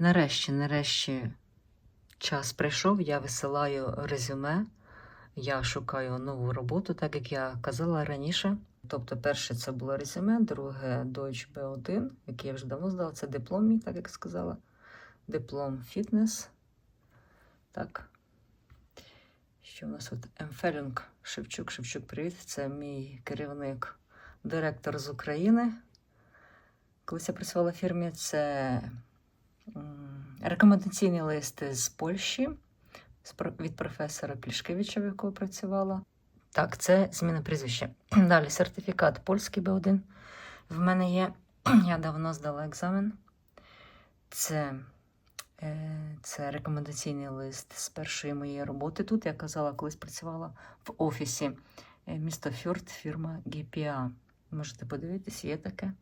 Нарешті, нарешті, час прийшов, я висилаю резюме, я шукаю нову роботу, так як я казала раніше. Тобто, перше це було резюме, друге Deutsch B1, який я вже давно здала, це диплом мій, так як сказала. Диплом фітнес. Так. Що в нас тут? Емфелінг Шевчук. Шевчук, привіт. Це мій керівник, директор з України. Колись я працювала в фірмі, це рекомендаційний лист з Польщі від професора Клішкевича, в якого працювала. Так, це зміна прізвища. Далі сертифікат польський Б1. В мене є. Я давно здала екзамен. Це, е, це рекомендаційний лист з першої моєї роботи тут. Я казала, колись працювала в офісі е, місто Фьорд, фірма GPA. Можете подивитись, є таке.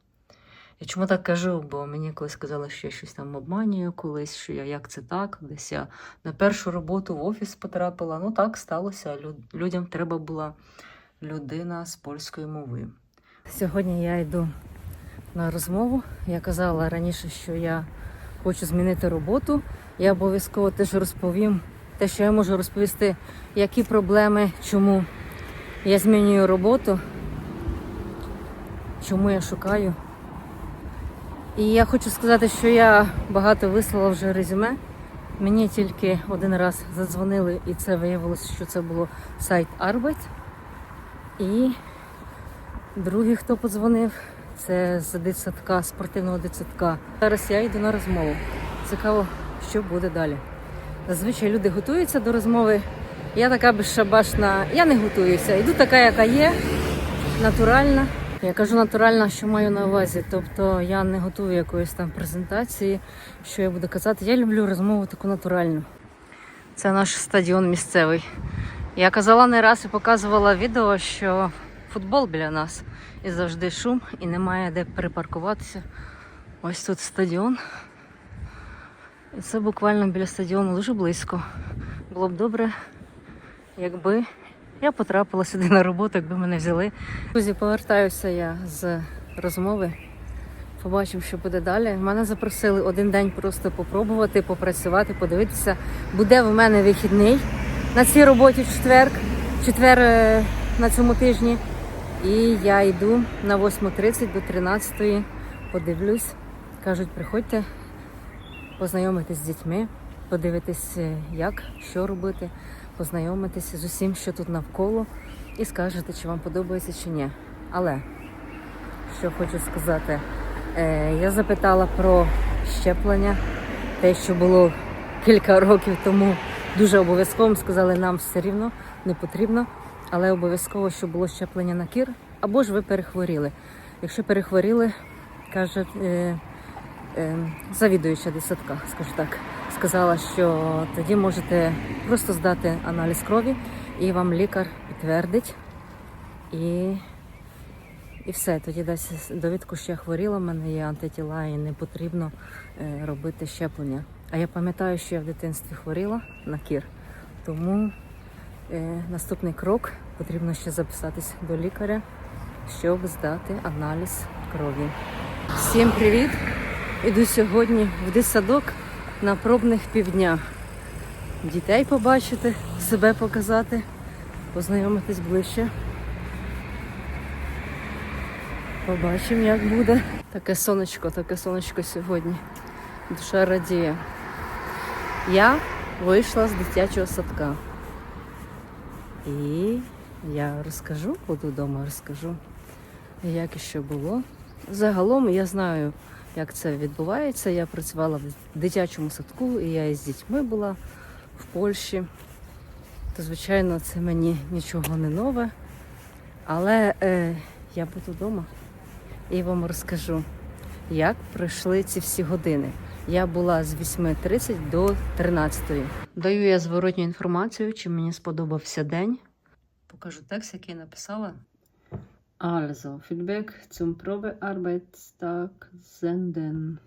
Я чому так кажу? Бо мені колись сказали, що я щось там обманюю колись, що я як це так, десь я на першу роботу в офіс потрапила. Ну так сталося. Лю- Людям треба була людина з польської мови. Сьогодні я йду на розмову. Я казала раніше, що я хочу змінити роботу. Я обов'язково теж розповім те, що я можу розповісти, які проблеми, чому я змінюю роботу, чому я шукаю. І я хочу сказати, що я багато вислала вже резюме. Мені тільки один раз задзвонили, і це виявилося, що це було сайт Arbeit. І другий, хто подзвонив, це з дитсадка, спортивного дитсадка. Зараз я йду на розмову. Цікаво, що буде далі. Зазвичай люди готуються до розмови. Я така безшабашна, я не готуюся. Йду така, яка є, натуральна. Я кажу натуральна, що маю на увазі. Тобто я не готую якоїсь там презентації, що я буду казати. Я люблю розмову таку натуральну. Це наш стадіон місцевий. Я казала не раз і показувала відео, що футбол біля нас і завжди шум, і немає де припаркуватися. Ось тут стадіон. І це буквально біля стадіону дуже близько. Було б добре, якби я потрапила сюди на роботу, якби мене взяли. Друзі, повертаюся я з розмови. Побачимо, що буде далі. Мене запросили один день просто попробувати, попрацювати, подивитися. Буде в мене вихідний на цій роботі в четвер, четвер е, на цьому тижні. І я йду на 8.30 до 13.00. Подивлюсь. Кажуть, приходьте, познайомитись з дітьми, подивитись, е, як, що робити, познайомитися з усім, що тут навколо, і скажете, чи вам подобається чи ні. Але що хочу сказати, е, я запитала про щеплення, те, що було кілька років тому, дуже обов'язково сказали, нам все рівно не потрібно, але обов'язково, щоб було щеплення на кір, або ж ви перехворіли. Якщо перехворіли, каже е, е, завідуюча дитсадка, скажу так, сказала, що тоді можете просто здати аналіз крові, і вам лікар підтвердить. І, і все, тоді дасть довідку, що я хворіла, в мене є антитіла і не потрібно е, робити щеплення. А я пам'ятаю, що я в дитинстві хворіла на кір. Тому е, наступний крок потрібно ще записатись до лікаря, щоб здати аналіз крові. Всім привіт! Іду сьогодні в дитсадок на пробних півдня. Дітей побачити, себе показати, познайомитись ближче. Побачимо, як буде. Таке сонечко, таке сонечко сьогодні. Душа радіє. Я вийшла з дитячого садка. І я розкажу, буду вдома розкажу, як і що було. Загалом я знаю, як це відбувається. Я працювала в дитячому садку, і я із дітьми була в Польщі. То, звичайно, це мені нічого не нове. Але е, я буду вдома і вам розкажу, як пройшли ці всі години. Я була з 8.30 до 13. Даю я зворотню інформацію, чи мені сподобався день. Покажу текст, який написала. Also, Feedback zum Probearbeitstag senden.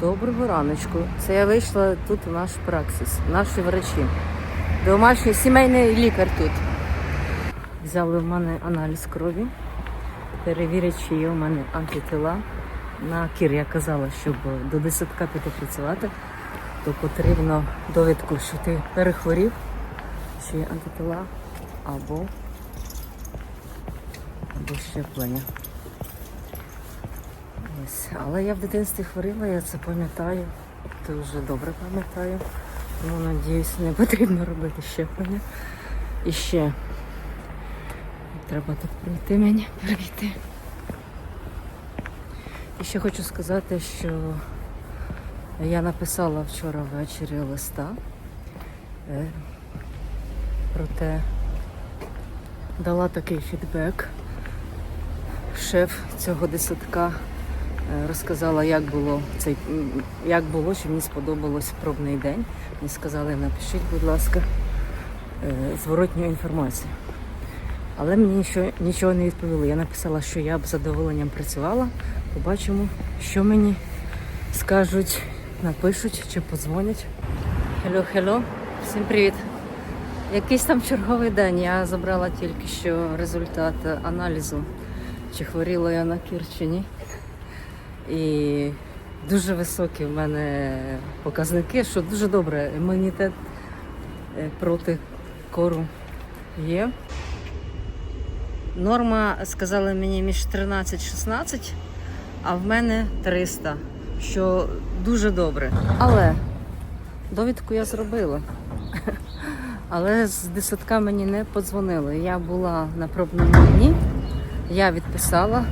Доброго раночку. Це я вийшла тут у наш праксис, наші врачі. Домашній сімейний лікар тут. Взяли в мене аналіз крові, перевірять, чи є у мене антитіла. на кір я казала, щоб до десятка піти працювати, то потрібно довідку, що ти перехворів, що є антитила або, або щеплення. Ось. Але я в дитинстві хворіла, я це пам'ятаю. Дуже добре пам'ятаю. Тому надіюсь, не потрібно робити щеплення. І ще треба тут пройти мені, перейти. І ще хочу сказати, що я написала вчора ввечері листа. е, Проте дала такий фідбек. Шеф цього десятка е, розказала, як було цей як було, що мені сподобалось пробний день. Мені сказали, напишіть, будь ласка, е, зворотню інформацію. Але мені нічого, нічого не відповіли. Я написала, що я б з задоволенням працювала. Побачимо, що мені скажуть, напишуть чи подзвонять. Хело, хело, всім привіт. Якийсь там черговий день. Я забрала тільки що результат аналізу, чи хворіла я на кір чи ні. І дуже високі в мене показники, що дуже добре. Імунітет е, проти кору є. Норма сказали мені між 13-16, а в мене 300, що дуже добре. Але довідку я зробила. Але з десятка мені не подзвонили. Я була на пробному дні, я відписала.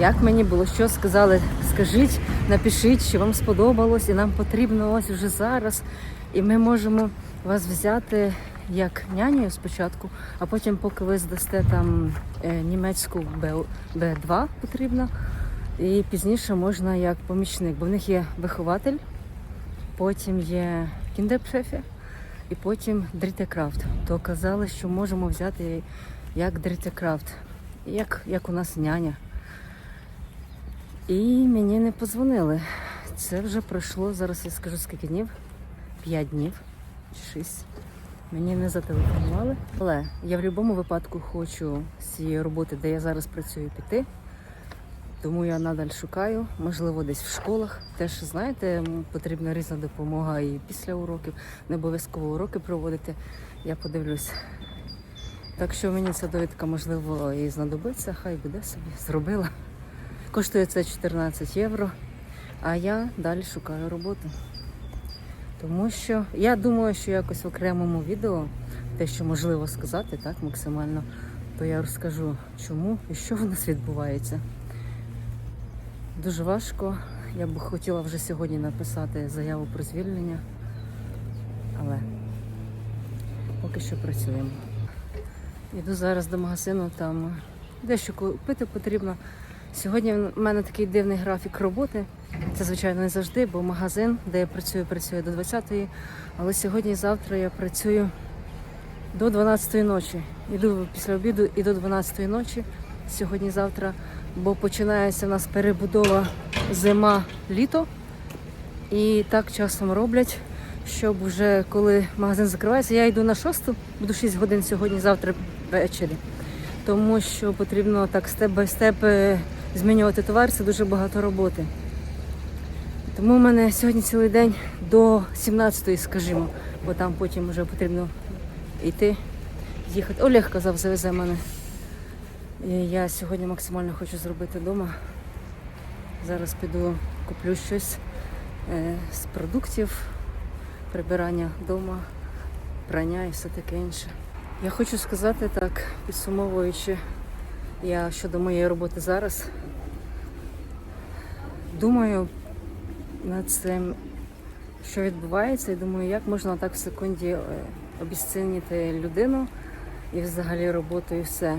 Як мені було що сказали, скажіть, напишіть, що вам сподобалось, і нам потрібно ось вже зараз. І ми можемо вас взяти як няню спочатку, а потім, поки ви здасте там е, німецьку Б- Б2 потрібно, і пізніше можна як помічник, бо в них є вихователь, потім є кіндерпшефі, і потім дрітекрафт. То казали, що можемо взяти як дрітекрафт, як, як у нас няня. І мені не подзвонили. Це вже пройшло, зараз я скажу скільки днів. П'ять днів чи шість. Мені не зателефонували. Але я в будь-якому випадку хочу з цієї роботи, де я зараз працюю, піти. Тому я надаль шукаю, можливо, десь в школах. Теж знаєте, потрібна різна допомога і після уроків, не обов'язково уроки проводити. Я подивлюсь. Так що мені ця довідка, можливо, і знадобиться, хай буде собі. Зробила. Коштує це 14 євро, а я далі шукаю роботу. Тому що я думаю, що якось в окремому відео, те, що можливо сказати, так, максимально, то я розкажу, чому і що в нас відбувається. Дуже важко. Я б хотіла вже сьогодні написати заяву про звільнення, але поки що працюємо. Йду зараз до магазину, там дещо купити потрібно. Сьогодні в мене такий дивний графік роботи. Це, звичайно, не завжди, бо магазин, де я працюю, працює до 20-ї. Але сьогодні і завтра я працюю до 12-ї ночі. Іду після обіду і до 12-ї ночі сьогодні, завтра, бо починається в нас перебудова зима, літо. І так часом роблять, щоб вже коли магазин закривається, я йду на шосту, буду 6 годин сьогодні, завтра ввечері. Тому що потрібно так степ бай степ е, змінювати товар, це дуже багато роботи. Тому в мене сьогодні цілий день до 17-ї, скажімо, бо там потім вже потрібно йти, їхати. Олег казав, завезе мене. Я сьогодні максимально хочу зробити вдома. Зараз піду куплю щось е, з продуктів, прибирання вдома, прання і все таке інше. Я хочу сказати так, підсумовуючи, я щодо моєї роботи зараз. Думаю над цим, що відбувається, і думаю, як можна так в секунді е, обіцінити людину і взагалі роботу і все.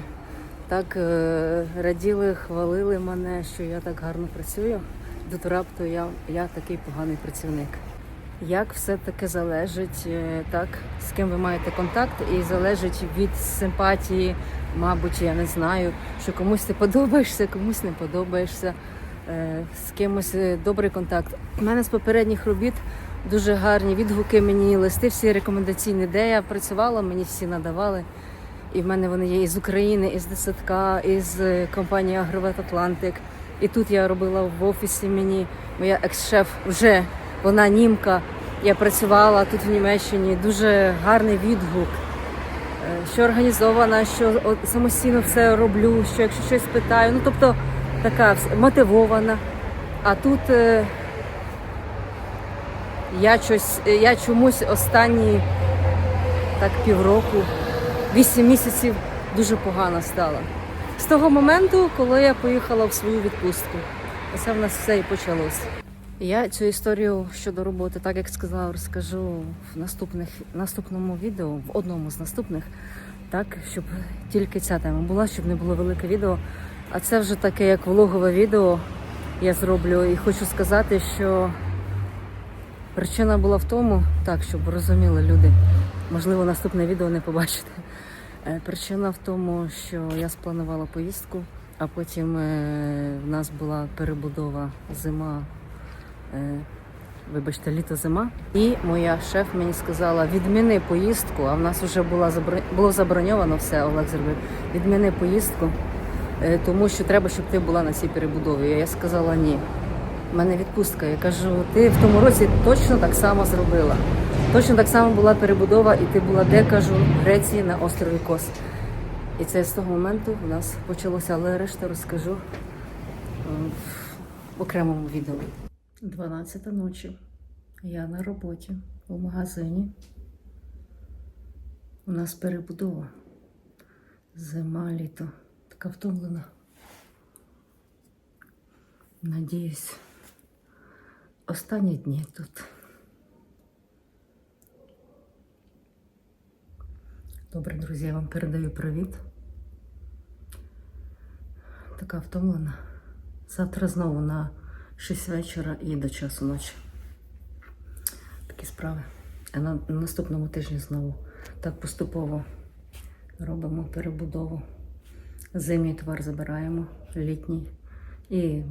Так е, раділи, хвалили мене, що я так гарно працюю. Тут раптом я, я такий поганий працівник. Як все-таки залежить е, так, з ким ви маєте контакт, і залежить від симпатії, мабуть, я не знаю, що комусь ти подобаєшся, комусь не подобаєшся, е, з кимось е, добрий контакт. У мене з попередніх робіт дуже гарні відгуки мені, листи, всі рекомендаційні, де я працювала, мені всі надавали. І в мене вони є із України, із ДСТК, із компанії Агровет Атлантик, І тут я робила в офісі мені моя екс-шеф вже вона німка. Я працювала тут в Німеччині. Дуже гарний відгук. Е, Що організована, що самостійно все роблю, що якщо щось питаю. Ну тобто така мотивована. А тут е, я, щось, я чомусь останні так півроку, вісім місяців дуже погано стала. З того моменту, коли я поїхала в свою відпустку. Оце в нас все і почалося. Я цю історію щодо роботи, так як сказала, розкажу в наступних наступному відео, в одному з наступних, так щоб тільки ця тема була, щоб не було велике відео. А це вже таке, як влогове відео я зроблю. І хочу сказати, що причина була в тому, так, щоб розуміли люди. Можливо, наступне відео не побачите. Е, Причина в тому, що я спланувала поїздку, а потім е, в нас була перебудова зима, е, вибачте, літо-зима. І моя шеф мені сказала: відміни поїздку, а в нас вже була було заброньовано все, Олег зробив. Відміни поїздку, е, тому що треба, щоб ти була на цій перебудові. Я сказала ні. У мене відпустка. Я кажу, ти в тому році точно так само зробила. Точно так само була перебудова, і ти була де кажу, в Греції на острові Кос. І це з того моменту у нас почалося, але решту розкажу е, в окремому відео. 12 ночі. Я на роботі у магазині. У нас перебудова. Зима, літо. Така втомлена. Надіюсь, останні дні тут. Добре, друзі, я вам передаю привіт. Така втомлена. Завтра знову на 6 вечора і до часу ночі. Такі справи. А на на наступному тижні знову так поступово робимо перебудову. Зимній товар забираємо, літній. І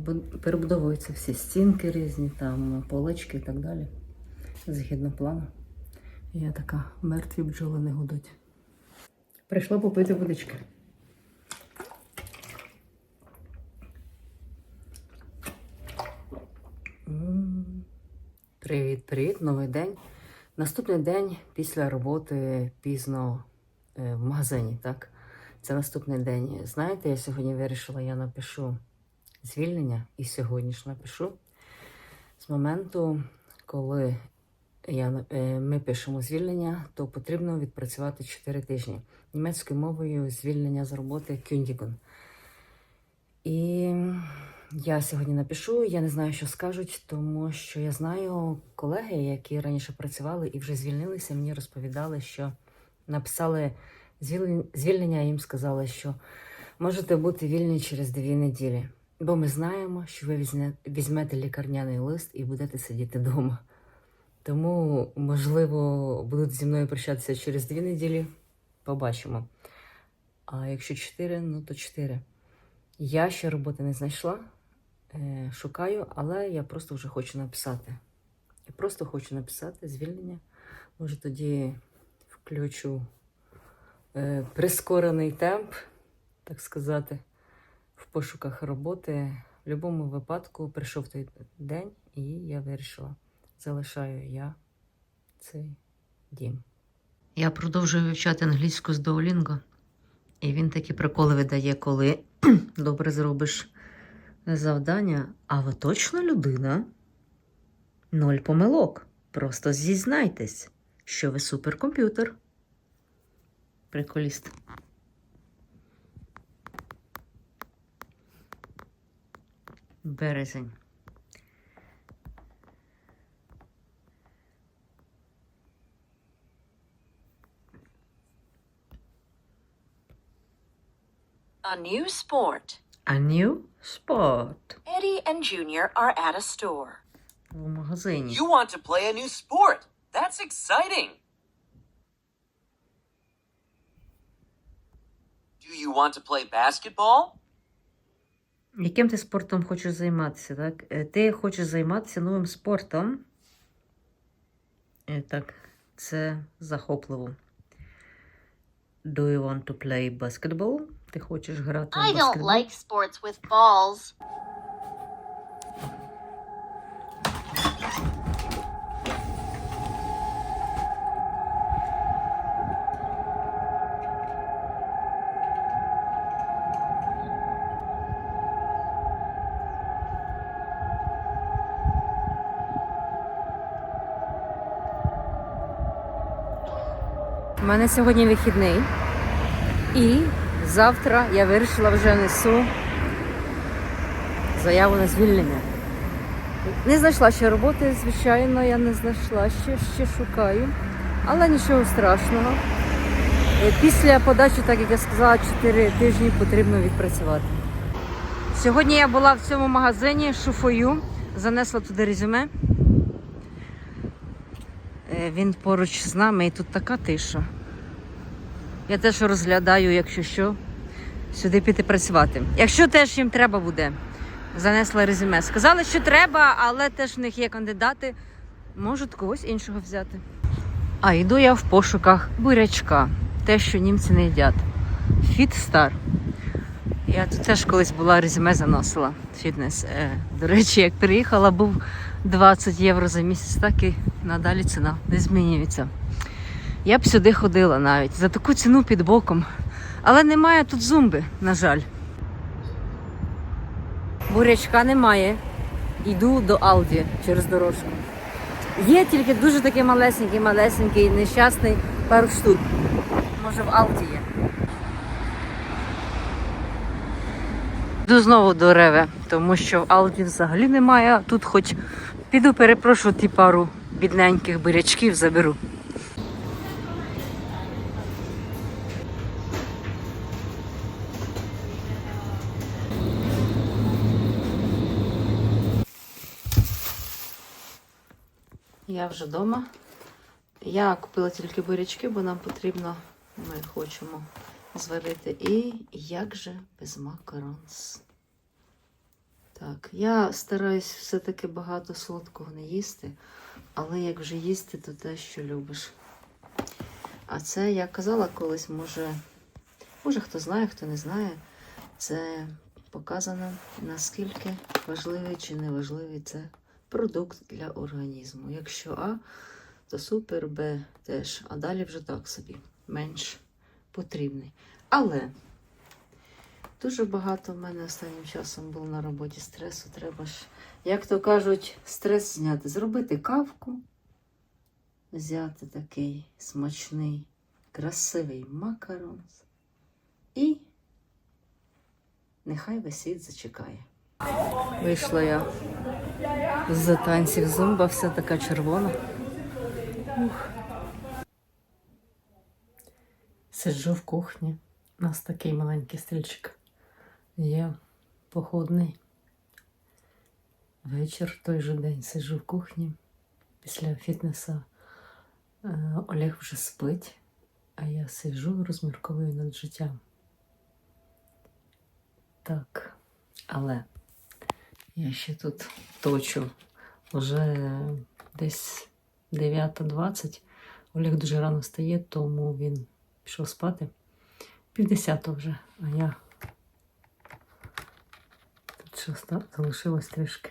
перебудовуються всі стінки різні, там полички і так далі. Згідно плану. Я така, мертві бджоли не гудуть. Прийшла попити водички. Привіт, привіт, новий день. Наступний день після роботи пізно е, в магазині, так? Це наступний день. Знаєте, я сьогодні вирішила, я напишу звільнення і сьогодні ж напишу. З моменту, коли я, е, ми пишемо звільнення, то потрібно відпрацювати 4 тижні. Німецькою мовою звільнення з роботи Кюндігон. І я сьогодні напишу, я не знаю, що скажуть, тому що я знаю колеги, які раніше працювали і вже звільнилися, мені розповідали, що написали звільнення, звільнення, їм сказали, що можете бути вільні через дві неділі. Бо ми знаємо, що ви візьмете лікарняний лист і будете сидіти вдома. Тому, можливо, будуть зі мною прощатися через дві неділі. Побачимо. А якщо чотири, ну то чотири. Я ще роботи не знайшла, шукаю, але я просто вже хочу написати. Я просто хочу написати звільнення. Може, тоді включу е, прискорений темп, так сказати, в пошуках роботи. В будь-якому випадку прийшов той день, і я вирішила, залишаю я цей дім. Я продовжую вивчати англійську з Duolingo. І він такі приколи видає, коли добре зробиш завдання, а ви точно людина? Ноль помилок. Просто зізнайтесь, що ви суперкомп'ютер. Приколіст. Березень. A new sport. A new sport. Eddie and Junior are at a store. У магазині. You want to play a new sport. That's exciting. Do you want to play basketball? Яким ти спортом хочеш займатися, так? Е, Ти хочеш займатися новим спортом. Е, Так, це захопливо. Do you want to play basketball? Ти хочеш грати в I don't like sports with balls. У мене сьогодні вихідний і завтра я вирішила вже несу заяву на звільнення. Не знайшла ще роботи, звичайно, я не знайшла ще, ще шукаю. Але нічого страшного. Е, Після подачі, так як я сказала, 4 тижні потрібно відпрацювати. Сьогодні я була в цьому магазині шуфою, занесла туди резюме. Е, Він поруч з нами і тут така тиша. Я теж розглядаю, якщо що, сюди піти працювати. Якщо теж їм треба буде, занесла резюме. Сказали, що треба, але теж в них є кандидати, можуть когось іншого взяти. А йду я в пошуках бурячка, те, що німці не їдять. Фіт Стар. Я тут теж колись була резюме заносила. Фітнес. Е, До речі, як приїхала, був 20 євро за місяць, так і надалі ціна не змінюється. Я б сюди ходила навіть за таку ціну під боком. Але немає тут зумби, на жаль. Бурячка немає. Йду до Алді через дорожку. Є тільки дуже такий малесенький, малесенький, нещасний пару штук. Може в Алді є. Йду знову до Реве, тому що в Алді взагалі немає. Тут хоч піду перепрошу ті пару бідненьких бурячків заберу. Я вже вдома. Я купила тільки бурячки, бо нам потрібно, ми хочемо зварити. І як же без макаронс? Так, я стараюсь все-таки багато солодкого не їсти, але як вже їсти, то те, що любиш. А це я казала колись, може, може хто знає, хто не знає. Це показано, наскільки важливий чи не важливий це продукт для організму. Якщо А, то супер, Б теж, а далі вже так собі, менш потрібний. Але дуже багато в мене останнім часом було на роботі стресу. Треба ж, як то кажуть, стрес зняти. Зробити кавку, взяти такий смачний, красивий макарон. І нехай весь світ зачекає. Вийшла я з танців зумба, вся така червона. Ух. Сиджу в кухні. У нас такий маленький стільчик. Є походний. Вечір той же день сиджу в кухні. Після фітнеса е, Олег вже спить, а я сиджу, розмірковую над життям. Так, але я ще тут точу. Вже десь 9.20. Олег дуже рано встає, тому він пішов спати. Півдесято вже, а я тут ще залишилось трішки.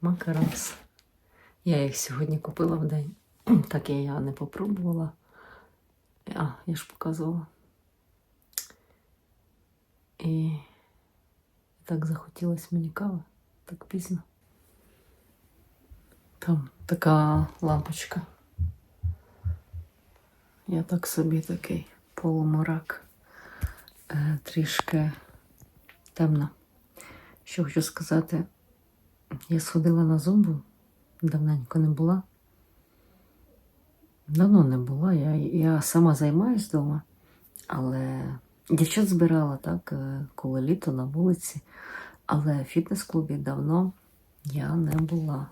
Макаронс. Я їх сьогодні купила в день. Так і я не попробувала. А, я ж показувала. І так захотілося мені кави, так пізно. Там така лампочка. Я так собі такий полуморак. Е, трішки темно. Що хочу сказати, я сходила на зумбу, давненько не була. Давно не була. Я, я сама займаюсь вдома, але дівчат збирала так, е, коли літо на вулиці. Але в фітнес-клубі давно я не була.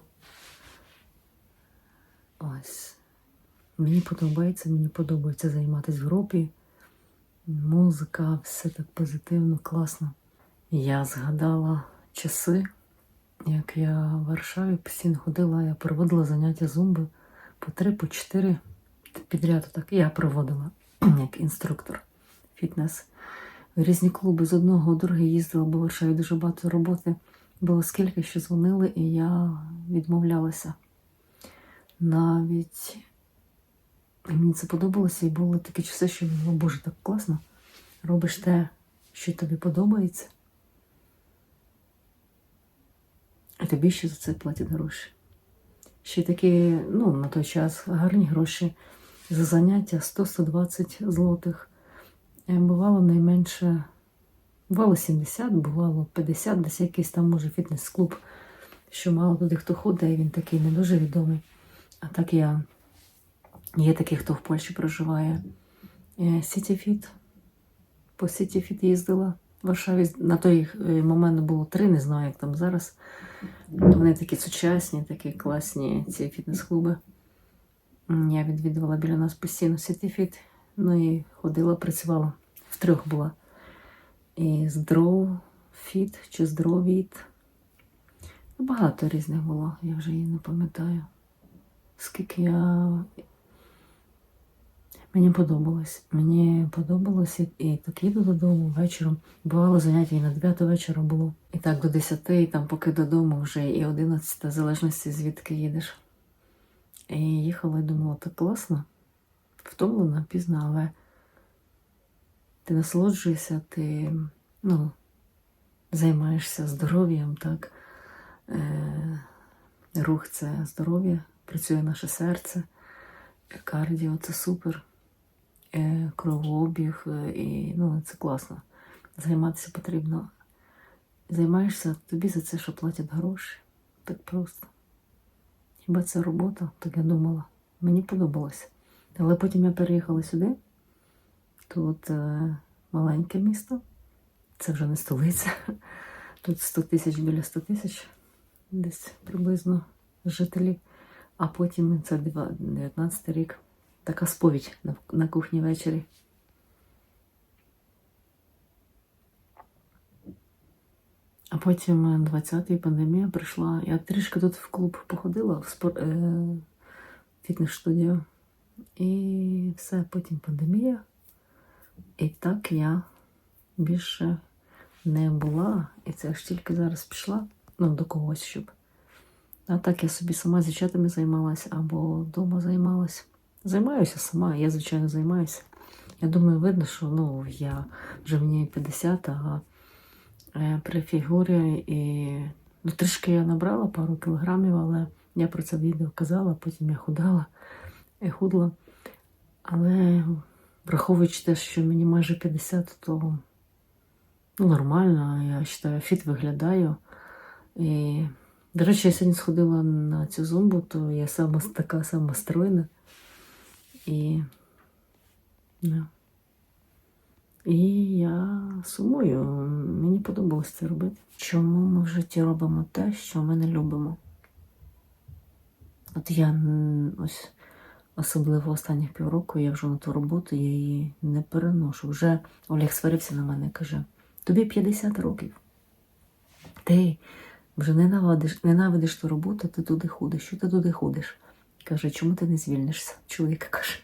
Ось. Мені подобається, мені подобається займатися в групі. Музика, все так позитивно, класно. Я згадала часи, як я в Варшаві постійно ходила, я проводила заняття зумби по три, по чотири підряд. Так я проводила як інструктор фітнес. Різні клуби з одного у другий їздила, бо в Варшаві дуже багато роботи. Було скільки, що дзвонили, і я відмовлялася. Навіть мені це подобалося, і були такі часи, що було, боже, так класно. Робиш те, що тобі подобається. І тобі ще за це платять гроші. Ще такі, ну, на той час гарні гроші за заняття 100-120 злотих. Е, Бувало найменше, бувало 70, бувало 50, десь якийсь там може фітнес-клуб, що мало туди хто ходить, і він такий не дуже відомий. А так я є такі, хто в Польщі проживає. Сітіфіт. По Сітіфіт їздила в Варшаві. На той е, момент було три, не знаю, як там зараз. Вони такі сучасні, такі класні ці фітнес-клуби. Я відвідувала біля нас постійно Сітіфіт. Ну і ходила, працювала. В трьох була. І здоровфіт чи здоровіт. Багато різних було, я вже її не пам'ятаю. Скільки я. Мені подобалось. Мені подобалось, і, і так їду додому вечором. Бувало заняття і на 9 вечора було. І так до 10, і там поки додому вже і 11, в залежності звідки їдеш. І їхала і думала, так класно, втомлена, пізно, але ти насолоджуєшся, ти ну, займаєшся здоров'ям, так. Е, рух це здоров'я, працює наше серце, кардіо це супер, е, кровообіг, е, і ну, це класно. Займатися потрібно. Займаєшся, тобі за це що платять гроші. Так просто. Хіба це робота? Так я думала. Мені подобалося. Але потім я переїхала сюди. Тут е, маленьке місто, це вже не столиця. Тут 100 тисяч біля 100 тисяч, десь приблизно жителів. А потім це 19 рік. Така сповідь на, кухні ввечері. А потім 20-й пандемія прийшла. Я трішки тут в клуб походила в спор... е... фітнес-студію. І все, потім пандемія. І так я більше не була. І це аж тільки зараз пішла ну, до когось, щоб. А так я собі сама з дівчатами займалася або вдома займалася. Займаюся сама, я, звичайно, займаюся. Я думаю, видно, що ну, я вже мені 50, а е, при фігурі і ну, трішки я набрала пару кілограмів, але я про це відео казала, потім я худала і. Але враховуючи те, що мені майже 50, то ну, нормально, я вважаю, фіт виглядаю. І, до речі, я сьогодні сходила на цю зумбу, то я сама така сама стройна. І, да. і я сумую. Мені подобалось це робити. Чому ми в житті робимо те, що ми не любимо? От я ось особливо останніх півроку я вже на ту роботу, я її не переношу. Вже Олег сварився на мене і каже: тобі 50 років. Ти вже ненавидиш, ненавидиш ту роботу, ти туди ходиш. Що ти туди ходиш? Каже, чому ти не звільнишся? Чоловік каже.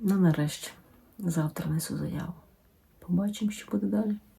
Ну, нарешті, завтра несу заяву. Побачимо, що буде далі.